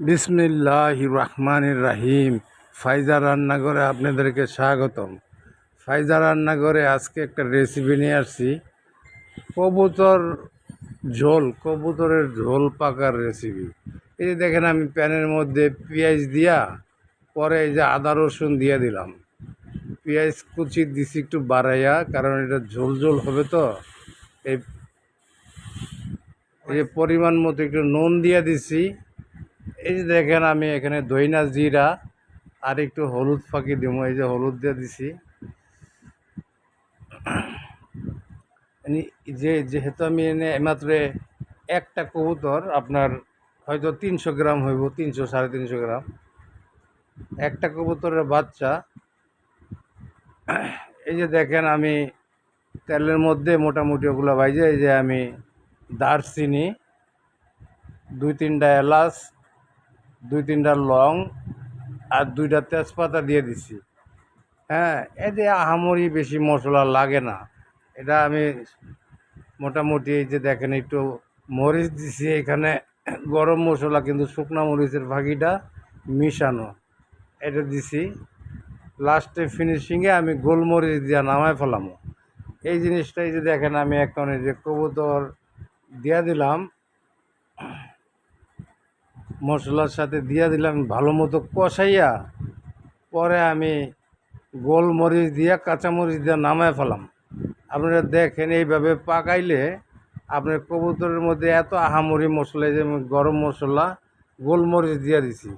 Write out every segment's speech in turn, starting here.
বিসমিল্লাহ রহমানির রাহিম। ফাইজা রান্নাঘরে আপনাদেরকে স্বাগতম। ফাইজা রান্নাঘরে আজকে একটা রেসিপি নিয়ে আসছি। কবুতর ঝোল, কবুতরের ঝোল পাকার রেসিপি এই যে দেখেন আমি প্যানের মধ্যে পেঁয়াজ দিয়া, পরে এই যে আদা রসুন দিয়ে দিলাম। পেঁয়াজ কুচি দিছি একটু বাড়াইয়া, কারণ এটা ঝোল ঝোল হবে তো। এই পরিমাণ মতো একটু নুন দিয়ে দিছি। এই দেখেন আমি এখানে দইনা জিরা আর একটু হলুদ ফাঁকি দিব এই যে হলুদ দিয়ে দিছি। যে যেহেতু আমি এনে মাত্র একটা কবুতর, আপনার হয়তো তিনশো গ্রাম হইব, তিনশো, সাড়ে তিনশো গ্রাম। একটা কবুতরের বাচ্চা। এই যে দেখেন আমি তেলের মধ্যে মোটামুটি ওগুলো বাইজে এই যে আমি দারচিনি, দুই তিনটা এলাচ দুই তিনটা লং আর দুইটা তেজপাতা দিয়ে দিছি। হ্যাঁ এতে আহামরি বেশি মশলা লাগে না। এটা আমি মোটামুটি এই যে দেখেন, একটু মরিচ দিছি এখানে। গরম মশলা কিন্তু শুকনো মরিচের ভাগিটা মিশানো। এটা দিছি। লাস্টে ফিনিশিংয়ে আমি গোলমরিচ দিয়ে নামায় ফেলাম। এই জিনিসটাই যে দেখেন, আমি এখন এই যে কবুতর দিয়া দিলাম। মশলার সাথে দিয়ে দিলাম, ভালো মতো কষাইয়া, পরে আমি গোলমরিচ দিয়ে, কাঁচামরিচ দিয়ে নামায় ফেলাম। আপনারা দেখেন, এইভাবে পাকাইলে আপনার কবুতরের মধ্যে এত আহামরি মশলা যে গরম মশলা, গোলমরিচ দিয়ে দিছি।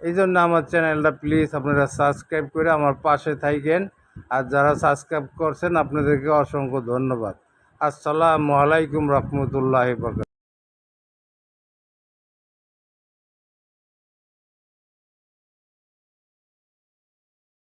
এই জন্য আমার চ্যানেলটা প্লিজ আপনারা সাবস্ক্রাইব করে আমার পাশে থাকেন আর যারা সাবস্ক্রাইব করছেন, আপনাদেরকে অসংখ্য ধন্যবাদ। আসসালামু আলাইকুম রহমতুল্লাহ বরকাত